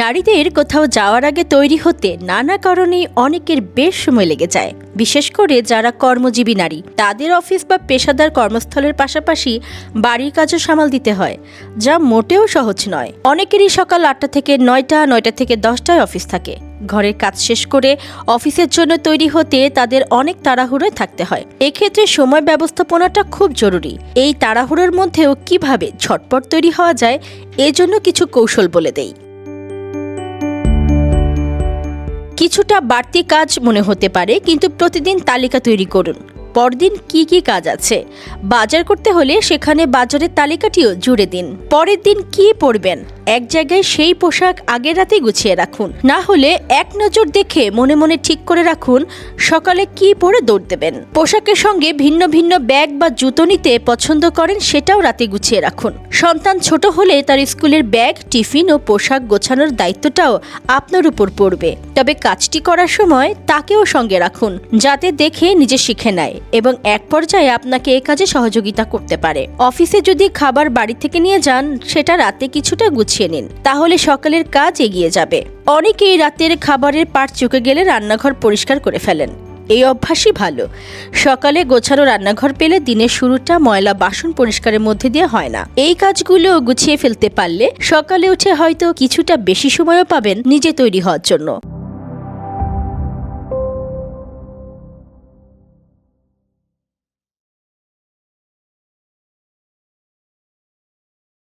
নারীদের কোথাও যাওয়ার আগে তৈরি হতে নানা কারণে অনেকের বেশ সময় লেগে যায়। বিশেষ করে যারা কর্মজীবী নারী, তাদের অফিস বা পেশাদার কর্মস্থলের পাশাপাশি বাড়ির কাজও সামাল দিতে হয়, যা মোটেও সহজ নয়। অনেকেরই সকাল আটটা থেকে নয়টা নয়টা থেকে দশটায় অফিস থাকে। ঘরের কাজ শেষ করে অফিসের জন্য তৈরি হতে তাদের অনেক তাড়াহুড়োয় থাকতে হয়। এক্ষেত্রে সময় ব্যবস্থাপনাটা খুব জরুরি। এই তাড়াহুড়োর মধ্যেও কীভাবে ঝটপট তৈরি হওয়া যায়, এজন্য কিছু কৌশল বলে দেই। কিছুটা বাড়তি কাজ মনে হতে পারে, কিন্তু প্রতিদিন তালিকা তৈরি করুন। পরদিন কি কি কাজ আছে? বাজার করতে হলে সেখানে বাজারের তালিকাটিও জুড়ে দিন। পরের দিন কি পরবেন? এক জায়গায় সেই পোশাক আগের রাতে গুছিয়ে রাখুন। না হলে এক নজর দেখে মনে মনে ঠিক করে রাখুন সকালে কি পরে দৌড় দেবেন। পোশাকের সঙ্গে ভিন্ন ভিন্ন ব্যাগ বা জুতো নিতে পছন্দ করেন সেটাও রাতে গুছিয়ে রাখুন। সন্তান ছোট হলে তার স্কুলের ব্যাগ, টিফিন ও পোশাক গোছানোর দায়িত্বটাও আপনার উপর পড়বে। তবে কাজটি করার সময় তাকেও সঙ্গে রাখুন, যাতে দেখে নিজে শিখে নেয় এবং এক পর্যায়ে আপনাকে এ কাজে সহযোগিতা করতে পারে। অফিসে যদি খাবার বাড়ি থেকে নিয়ে যান, সেটা রাতে কিছুটা গুছিয়ে নিন, তাহলে সকালের কাজ এগিয়ে যাবে। অনেকেই রাতের খাবারের পাট চুকে গেলে রান্নাঘর পরিষ্কার করে ফেলেন। এই অভ্যাসই ভালো। সকালে গোছানো রান্নাঘর পেলে দিনের শুরুটা ময়লা বাসন পরিষ্কারের মধ্যে দিয়ে হয় না। এই কাজগুলো গুছিয়ে ফেলতে পারলে সকালে উঠে হয়তো কিছুটা বেশি সময়ও পাবেন নিজে তৈরি হওয়ার জন্য।